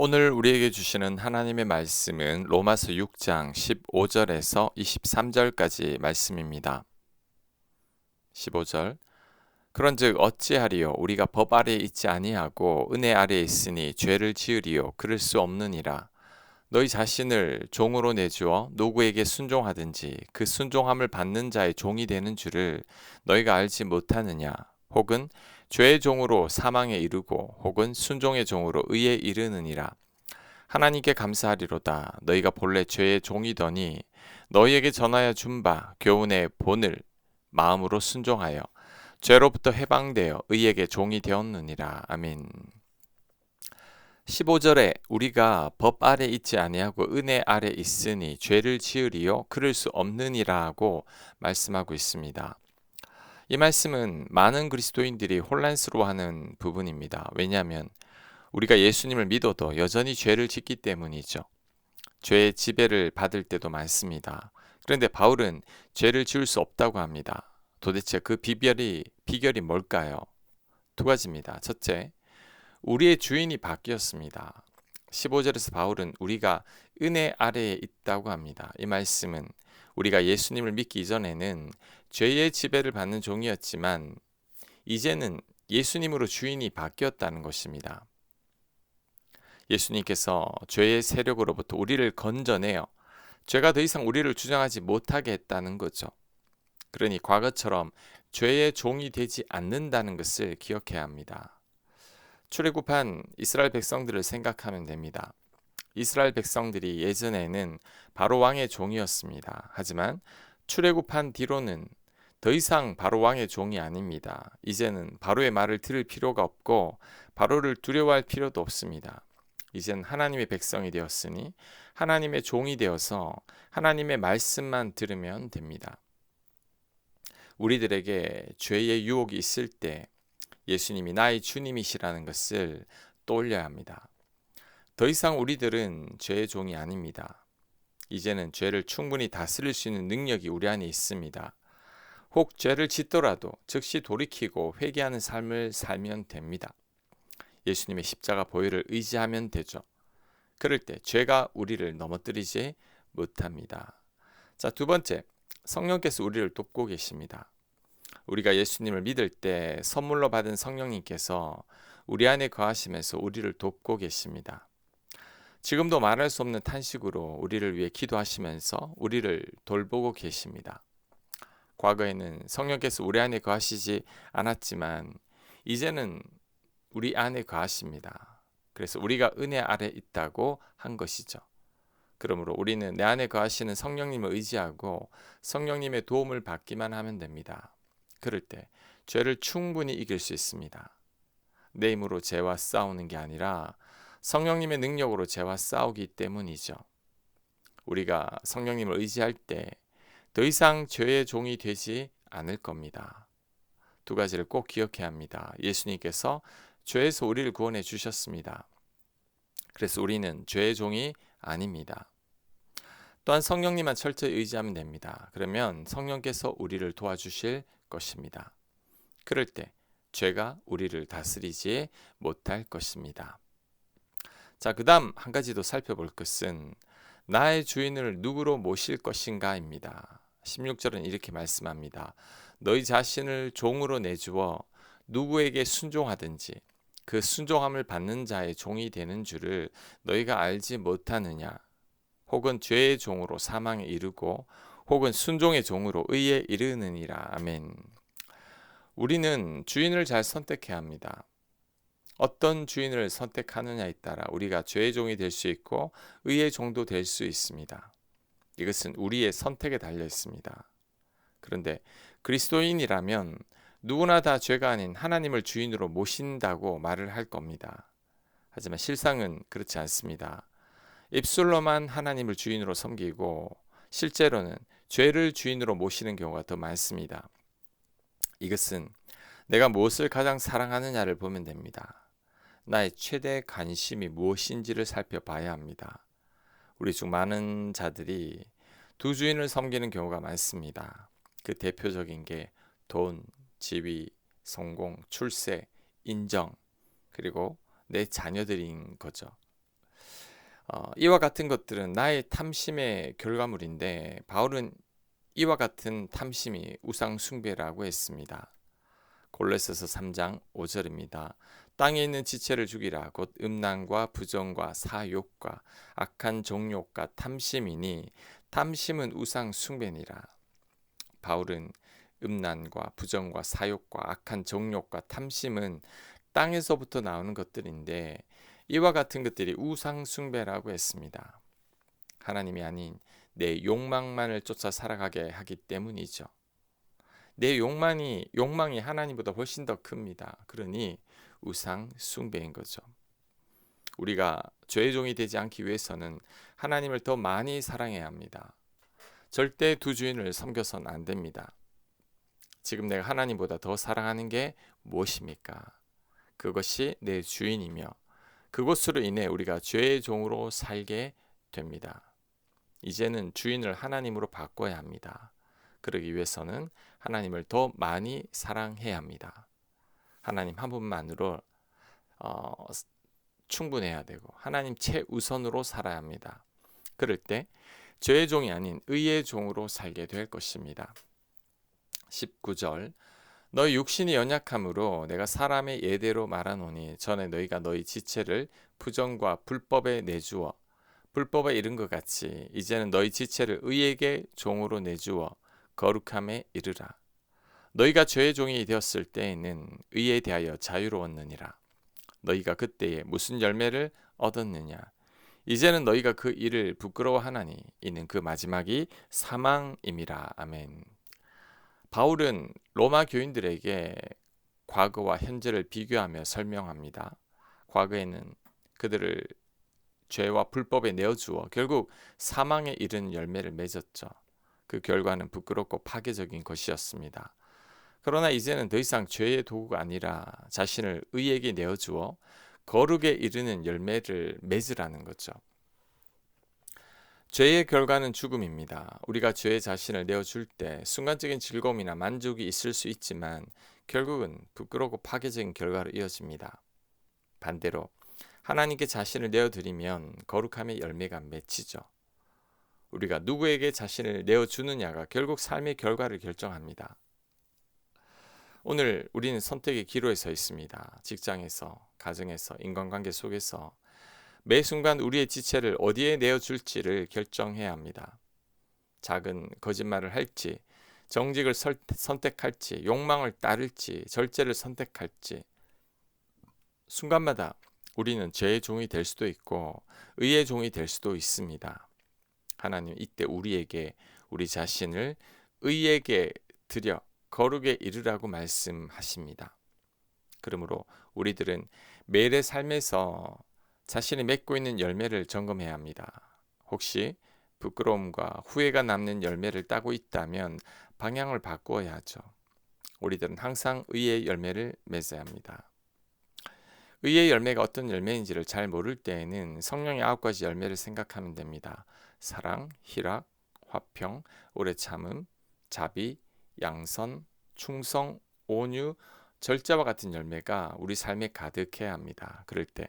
오늘 우리에게 주시는 하나님의 말씀은 로마서 6장 15절에서 23절까지 말씀입니다. 15절. 그런즉 어찌하리요? 우리가 법 아래에 있지 아니하고 은혜 아래에 있으니 죄를 지으리요. 그럴 수 없느니라. 너희 자신을 종으로 내주어 누구에게 순종하든지 그 순종함을 받는 자의 종이 되는 줄을 너희가 알지 못하느냐? 혹은 죄의 종으로 사망에 이르고 혹은 순종의 종으로 의에 이르느니라. 하나님께 감사하리로다. 너희가 본래 죄의 종이더니 너희에게 전하여 준 바 교훈의 본을 마음으로 순종하여 죄로부터 해방되어 의에게 종이 되었느니라. 아멘. 15절에 우리가 법 아래 있지 아니하고 은혜 아래 있으니 죄를 지으리요 그럴 수 없느니라고 말씀하고 있습니다. 이 말씀은 많은 그리스도인들이 혼란스러워하는 부분입니다. 왜냐하면 우리가 예수님을 믿어도 여전히 죄를 짓기 때문이죠. 죄의 지배를 받을 때도 많습니다. 그런데 바울은 죄를 지을 수 없다고 합니다. 도대체 그 비결이 비결이 뭘까요? 두 가지입니다. 첫째, 우리의 주인이 바뀌었습니다. 15절에서 바울은 우리가 은혜 아래에 있다고 합니다. 이 말씀은 우리가 예수님을 믿기 이전에는 죄의 지배를 받는 종이었지만 이제는 예수님으로 주인이 바뀌었다는 것입니다. 예수님께서 죄의 세력으로부터 우리를 건져내어 죄가 더 이상 우리를 주장하지 못하게 했다는 거죠. 그러니 과거처럼 죄의 종이 되지 않는다는 것을 기억해야 합니다. 출애굽한 이스라엘 백성들을 생각하면 됩니다. 이스라엘 백성들이 예전에는 바로 왕의 종이었습니다. 하지만 출애굽한 뒤로는 더 이상 바로 왕의 종이 아닙니다. 이제는 바로의 말을 들을 필요가 없고 바로를 두려워할 필요도 없습니다. 이젠 하나님의 백성이 되었으니 하나님의 종이 되어서 하나님의 말씀만 들으면 됩니다. 우리들에게 죄의 유혹이 있을 때 예수님이 나의 주님이시라는 것을 떠올려야 합니다. 더 이상 우리들은 죄의 종이 아닙니다. 이제는 죄를 충분히 다스릴 수 있는 능력이 우리 안에 있습니다. 혹 죄를 짓더라도 즉시 돌이키고 회개하는 삶을 살면 됩니다. 예수님의 십자가 보혈을 의지하면 되죠. 그럴 때 죄가 우리를 넘어뜨리지 못합니다. 자, 두 번째. 성령께서 우리를 돕고 계십니다. 우리가 예수님을 믿을 때 선물로 받은 성령님께서 우리 안에 거하시면서 우리를 돕고 계십니다. 지금도 말할 수 없는 탄식으로 우리를 위해 기도하시면서 우리를 돌보고 계십니다. 과거에는 성령께서 우리 안에 거하시지 않았지만 이제는 우리 안에 거하십니다. 그래서 우리가 은혜 아래 있다고 한 것이죠. 그러므로 우리는 내 안에 거하시는 성령님을 의지하고 성령님의 도움을 받기만 하면 됩니다. 그럴 때 죄를 충분히 이길 수 있습니다. 내 힘으로 죄와 싸우는 게 아니라 성령님의 능력으로 죄와 싸우기 때문이죠. 우리가 성령님을 의지할 때 더 이상 죄의 종이 되지 않을 겁니다. 두 가지를 꼭 기억해야 합니다. 예수님께서 죄에서 우리를 구원해 주셨습니다. 그래서 우리는 죄의 종이 아닙니다. 또한 성령님만 철저히 의지하면 됩니다. 그러면 성령께서 우리를 도와주실 것입니다. 그럴 때 죄가 우리를 다스리지 못할 것입니다. 자, 그 다음 한 가지 더 살펴볼 것은 나의 주인을 누구로 모실 것인가입니다. 16절은 이렇게 말씀합니다. 너희 자신을 종으로 내주어 누구에게 순종하든지 그 순종함을 받는 자의 종이 되는 줄을 너희가 알지 못하느냐? 혹은 죄의 종으로 사망에 이르고 혹은 순종의 종으로 의에 이르느니라. 아멘. 우리는 주인을 잘 선택해야 합니다. 어떤 주인을 선택하느냐에 따라 우리가 죄의 종이 될 수 있고 의의 종도 될 수 있습니다. 이것은 우리의 선택에 달려 있습니다. 그런데 그리스도인이라면 누구나 다 죄가 아닌 하나님을 주인으로 모신다고 말을 할 겁니다. 하지만 실상은 그렇지 않습니다. 입술로만 하나님을 주인으로 섬기고 실제로는 죄를 주인으로 모시는 경우가 더 많습니다. 이것은 내가 무엇을 가장 사랑하느냐를 보면 됩니다. 나의 최대 관심이 무엇인지를 살펴봐야 합니다. 우리 중 많은 자들이 두 주인을 섬기는 경우가 많습니다. 그 대표적인 게 돈, 지위, 성공, 출세, 인정, 그리고 내 자녀들인 거죠. 어, 이와 같은 것들은 나의 탐심의 결과물인데 바울은 이와 같은 탐심이 우상 숭배라고 했습니다. 골로새서 3장 5절입니다. 땅에 있는 지체를 죽이라 곧 음란과 부정과 사욕과 악한 정욕과 탐심이니 탐심은 우상 숭배니라. 바울은 음란과 부정과 사욕과 악한 정욕과 탐심은 땅에서부터 나오는 것들인데 이와 같은 것들이 우상 숭배라고 했습니다. 하나님이 아닌 내 욕망만을 쫓아 살아가게 하기 때문이죠. 내 욕망이 욕망이 하나님보다 훨씬 더 큽니다. 그러니 우상 숭배인 거죠. 우리가 죄의 종이 되지 않기 위해서는 하나님을 더 많이 사랑해야 합니다. 절대 두 주인을 섬겨서는 안 됩니다. 지금 내가 하나님보다 더 사랑하는 게 무엇입니까? 그것이 내 주인이며 그것으로 인해 우리가 죄의 종으로 살게 됩니다. 이제는 주인을 하나님으로 바꿔야 합니다. 그러기 위해서는 하나님을 더 많이 사랑해야 합니다. 하나님 한 분만으로 어, 충분해야 되고 하나님 최우선으로 살아야 합니다. 그럴 때 죄의 종이 아닌 의의 종으로 살게 될 것입니다. 19절 너희 육신이 연약함으로 내가 사람의 예대로 말하노니 전에 너희가 너희 지체를 부정과 불법에 내주어 불법에 이른 것 같이 이제는 너희 지체를 의에게 종으로 내주어 거룩함에 이르라. 너희가 죄의 종이 되었을 때에는 의에 대하여 자유로웠느니라. 너희가 그때에 무슨 열매를 얻었느냐? 이제는 너희가 그 일을 부끄러워하나니 이는 그 마지막이 사망임이라. 아멘. 바울은 로마 교인들에게 과거와 현재를 비교하며 설명합니다. 과거에는 그들을 죄와 불법에 내어주어 결국 사망에 이른 열매를 맺었죠. 그 결과는 부끄럽고 파괴적인 것이었습니다. 그러나 이제는 더 이상 죄의 도구가 아니라 자신을 의에게 내어주어 거룩에 이르는 열매를 맺으라는 거죠. 죄의 결과는 죽음입니다. 우리가 죄의 자신을 내어줄 때 순간적인 즐거움이나 만족이 있을 수 있지만 결국은 부끄럽고 파괴적인 결과로 이어집니다. 반대로 하나님께 자신을 내어드리면 거룩함의 열매가 맺히죠. 우리가 누구에게 자신을 내어주느냐가 결국 삶의 결과를 결정합니다. 오늘 우리는 선택의 기로에 서 있습니다. 직장에서, 가정에서, 인간관계 속에서 매 순간 우리의 지체를 어디에 내어줄지를 결정해야 합니다. 작은 거짓말을 할지, 정직을 선택할지, 욕망을 따를지, 절제를 선택할지, 순간마다 우리는 죄의 종이 될 수도 있고 의의 종이 될 수도 있습니다. 하나님 이때 우리에게 우리 자신을 의에게 드려 거룩에 이르라고 말씀하십니다. 그러므로 우리들은 매일의 삶에서 자신이 맺고 있는 열매를 점검해야 합니다. 혹시 부끄러움과 후회가 남는 열매를 따고 있다면 방향을 바꾸어야 하죠. 우리들은 항상 의의 열매를 맺어야 합니다. 의의 열매가 어떤 열매인지를 잘 모를 때에는 성령의 아홉 가지 열매를 생각하면 됩니다. 사랑, 희락, 화평, 오래 참음, 자비, 양선, 충성, 온유, 절제와 같은 열매가 우리 삶에 가득해야 합니다. 그럴 때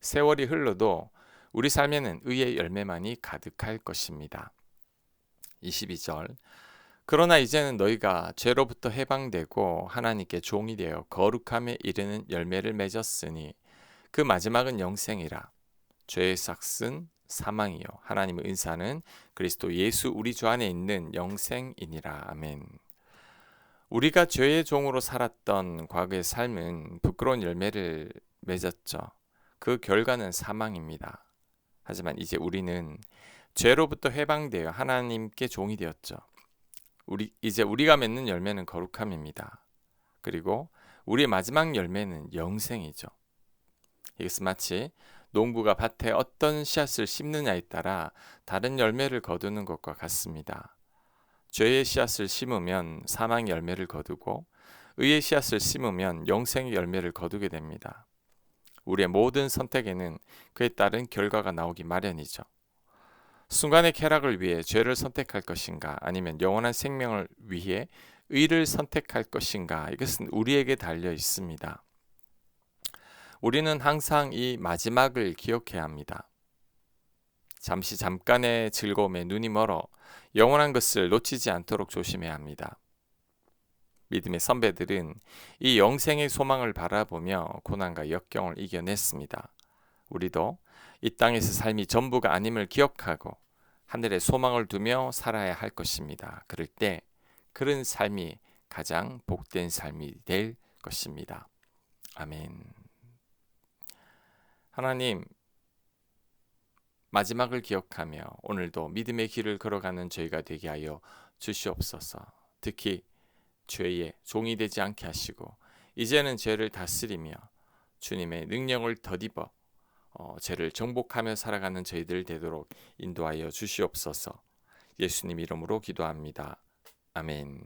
세월이 흘러도 우리 삶에는 의의 열매만이 가득할 것입니다. 22절 그러나 이제는 너희가 죄로부터 해방되고 하나님께 종이 되어 거룩함에 이르는 열매를 맺었으니 그 마지막은 영생이라 죄의 삭슨 사망이요 하나님의 은사는 그리스도 예수 우리 주 안에 있는 영생이니라 아멘. 우리가 죄의 종으로 살았던 과거의 삶은 부끄러운 열매를 맺었죠. 그 결과는 사망입니다. 하지만 이제 우리는 죄로부터 해방되어 하나님께 종이 되었죠. 우리 이제 우리가 맺는 열매는 거룩함입니다. 그리고 우리의 마지막 열매는 영생이죠. 이것은 마치 농부가 밭에 어떤 씨앗을 심느냐에 따라 다른 열매를 거두는 것과 같습니다. 죄의 씨앗을 심으면 사망의 열매를 거두고 의의 씨앗을 심으면 영생의 열매를 거두게 됩니다. 우리의 모든 선택에는 그에 따른 결과가 나오기 마련이죠. 순간의 쾌락을 위해 죄를 선택할 것인가 아니면 영원한 생명을 위해 의를 선택할 것인가 이것은 우리에게 달려 있습니다. 우리는 항상 이 마지막을 기억해야 합니다. 잠시 잠깐의 즐거움에 눈이 멀어 영원한 것을 놓치지 않도록 조심해야 합니다. 믿음의 선배들은 이 영생의 소망을 바라보며 고난과 역경을 이겨냈습니다. 우리도 이 땅에서 삶이 전부가 아님을 기억하고 하늘에 소망을 두며 살아야 할 것입니다. 그럴 때 그런 삶이 가장 복된 삶이 될 것입니다. 아멘. 하나님, 마지막을 기억하며 오늘도 믿음의 길을 걸어가는 저희가 되게 하여 주시옵소서. 특히 죄의 종이 되지 않게 하시고 이제는 죄를 다스리며 주님의 능력을 덧입어 어, 죄를 정복하며 살아가는 저희들 되도록 인도하여 주시옵소서. 예수님 이름으로 기도합니다. 아멘.